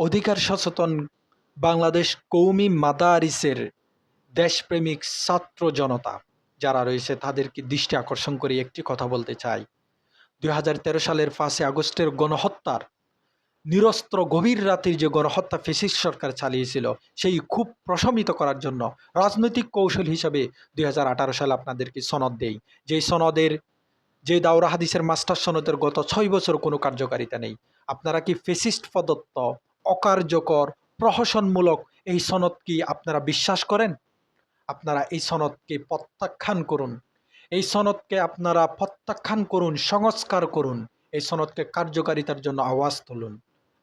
অধিকার সচেতন বাংলাদেশ কৌমি মাদারিসের দেশপ্রেমিক ছাত্র জনতা যারা রয়েছে তাদেরকে দৃষ্টি আকর্ষণ করে একটি কথা বলতে চাই। দুই হাজার তেরো সালের পাঁচই আগস্টের গণহত্যার নিরস্ত্র গভীর রাতের যে গণহত্যা ফেসিস সরকার চালিয়েছিল, সেই খুব প্রশমিত করার জন্য রাজনৈতিক কৌশল হিসাবে দুই হাজার আঠারো সালে আপনাদেরকে সনদ দেই। যেই সনদের, যে দাওরা হাদিসের মাস্টার সনদের গত ছয় বছর কোনো কার্যকারিতা নেই। আপনারা কি ফেসিস্ট প্রদত্ত অকার্যকর, প্রহসনমূলক এই সনদ কি আপনারা বিশ্বাস করেন? আপনারা এই সনদকে প্রত্যাখ্যান করুন। এই সনদকে আপনারা প্রত্যাখ্যান করুন, সংস্কার করুন। এই সনদকে কার্যকারিতার জন্য আওয়াজ তুলুন।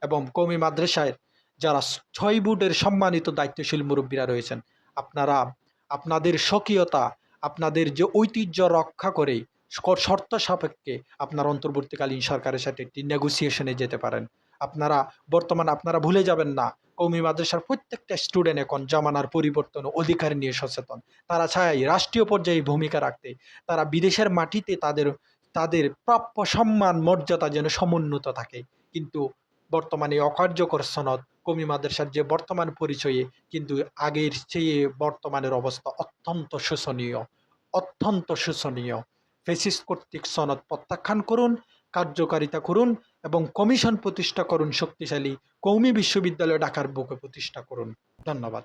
এবং কৌমি মাদ্রাসায় যারা ছয় বুটের সম্মানিত দায়িত্বশীল মুরব্বীরা রয়েছেন, আপনারা আপনাদের স্বকীয়তা, আপনাদের যে ঐতিহ্য রক্ষা করে শর্ত সাপেক্ষে আপনার অন্তর্বর্তীকালীন সরকারের সাথে একটি নেগোসিয়েশনে যেতে পারেন। আপনারা, বর্তমান আপনারা ভুলে যাবেন না, কৌমি মাদ্রাসার প্রত্যেকটা স্টুডেন্ট এখন জামানার পরিবর্তন অধিকার নিয়ে সচেতন। তারা চায় রাষ্ট্রীয় পর্যায়ে ভূমিকা রাখতে। তারা বিদেশের মাটিতে তাদের তাদের প্রাপ্য সম্মান, মর্যাদা যেন সমুন্নত থাকে। কিন্তু বর্তমানে অকার্যকর সনদ, কমি মাদ্রাসার যে বর্তমান পরিচয়ে কিন্তু আগের চেয়ে বর্তমানের অবস্থা অত্যন্ত শোচনীয় অত্যন্ত শোচনীয় ফেসিস কর্তৃক সনদ প্রত্যাখ্যান করুন কার্যকারিতা করুন এবং কমিশন প্রতিষ্ঠা করুন শক্তিশালী কৌমি বিশ্ববিদ্যালয় ঢাকার বুকে প্রতিষ্ঠা করুন। ধন্যবাদ।